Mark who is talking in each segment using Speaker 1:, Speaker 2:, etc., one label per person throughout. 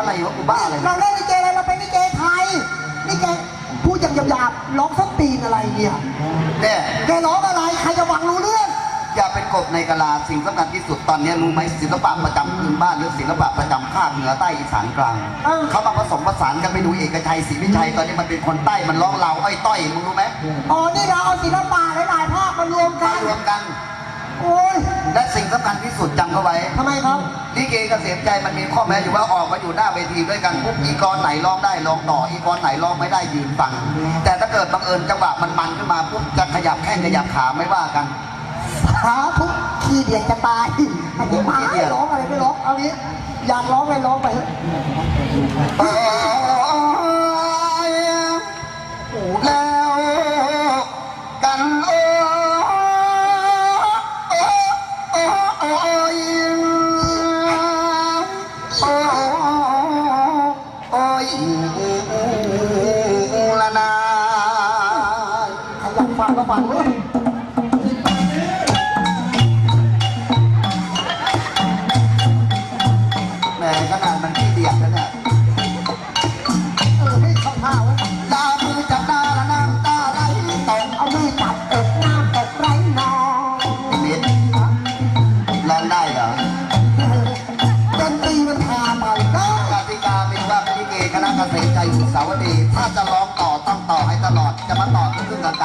Speaker 1: อะไรวะกูบ้าอะไร
Speaker 2: เราเล่นลิเกอะไรเราเป็นลิเกไทยลิเกพูดอย่างหยาบๆร้องส้นตีนอะไรเนี่ย
Speaker 1: เนี่ย
Speaker 2: แกร้องอะไรใครจะหวังรู้เรื่อง
Speaker 1: อย่าเป็นกบในกะลาสิ่งสำคัญที่สุดตอนนี้รู้ไหมศิลปะประจำพื้นบ้านหรือศิลปะประจำภาคเหนือใต้อีสานกลาง
Speaker 2: เออ
Speaker 1: เขามาผสมผสานกันไปดูเอกชัยศรีวิชัยตอนนี้มันเป็นคนใต้มันร้องเราไอ้ต้อยมึงรู้ไหม
Speaker 2: อ๋อนี่เราเอาศิลปะหลายๆภาคมารวมกั
Speaker 1: มานรวมกัน
Speaker 2: โอ้ย
Speaker 1: และสิ่งสำคัญที่สุดจำเข้าไว้
Speaker 2: ทำไมครับ
Speaker 1: ลิเกเกษมใจมันมีข้อแม้อยู่ว่าออกมาอยู่หน้าเวทีด้วยกันปุ๊บอีกรไหนร้องได้ร้องต่ออีกรไหนร้องไม่ได้ยืนฟัง แต่ถ้าเกิดบังเอิญจังหวะมันมันขึ้นมาปุ๊บจะขยับแข้งขยับขาไม่ว่ากัน
Speaker 2: หาทุกขี้เดียดจะตายอันนี้มาให้ร้องอะไรไม่ร้องเอางี้อยากร้องอะไรร้องไปเถอะ ใค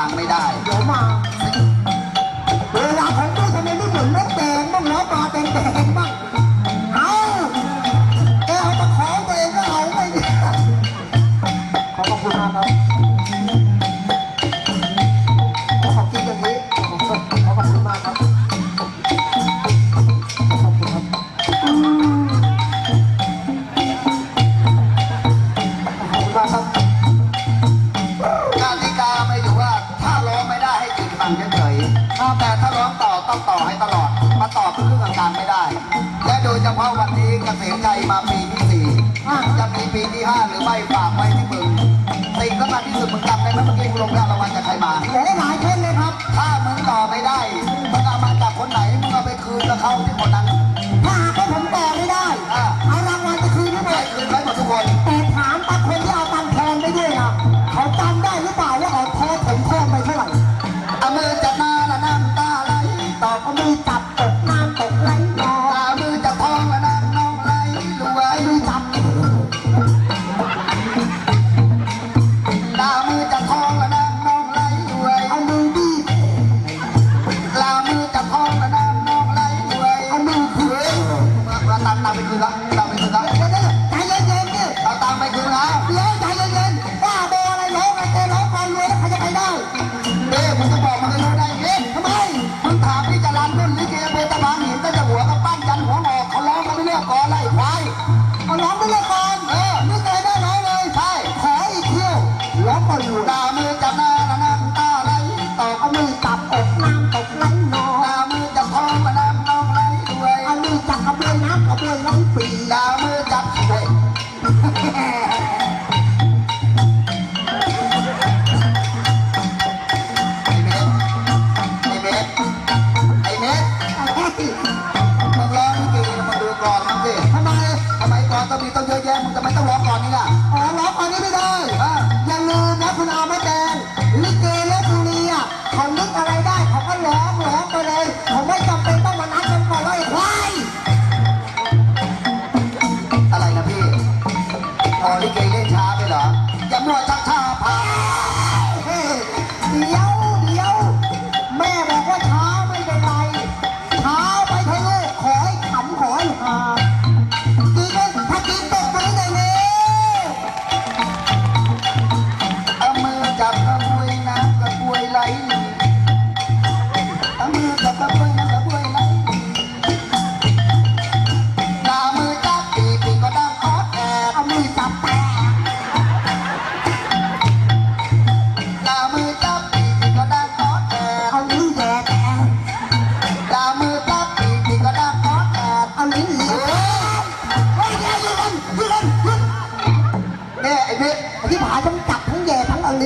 Speaker 2: างไม่
Speaker 1: ได้ ฉพาะวันนี้เกษตรใจมาปีที่สี่จะมีปีที่ห้าหรือไม่ฝากไว้ที่มึงสิ่งสำคัญที่สุดมึงจำได้ไหมเมื่อกี้กูลงรางวัลจากใครมา
Speaker 2: หลายหลายคนเลยครับ
Speaker 1: ถ้ามึงต่อไม่ได้มึงเอามาจากคนไหนมึงเอาไปคืนกับเขาที่คนนั้น
Speaker 2: แยะมึงทำ
Speaker 1: ไม
Speaker 2: ต้อ
Speaker 1: งร้
Speaker 2: อ
Speaker 1: ง
Speaker 2: ก่อ
Speaker 1: นนี่ล่ะ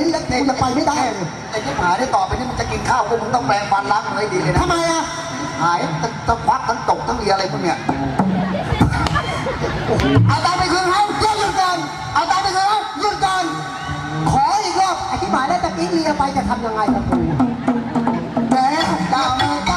Speaker 2: นแล้วกูจะไปไม่ได้เลย
Speaker 1: ไอ้ที่ผาได้ต่อไปนี่มันจะกินข้าวพวกมึงต้องแปรงฟันล้างมือให้ดีเลยนะ
Speaker 2: ทำไมอะ
Speaker 1: หายทั้งทั้งควักทั้งตกทั้งเรียอะไรพวกเนี้ย
Speaker 2: เอาตามไปคืนเขาเย้เอาตามไปเลยนะหยุดก่อนขออีกรอบอธิบายแล้วตะกี้เลียไปจะทำยังไงกับกู
Speaker 1: แหมเจ้ามือ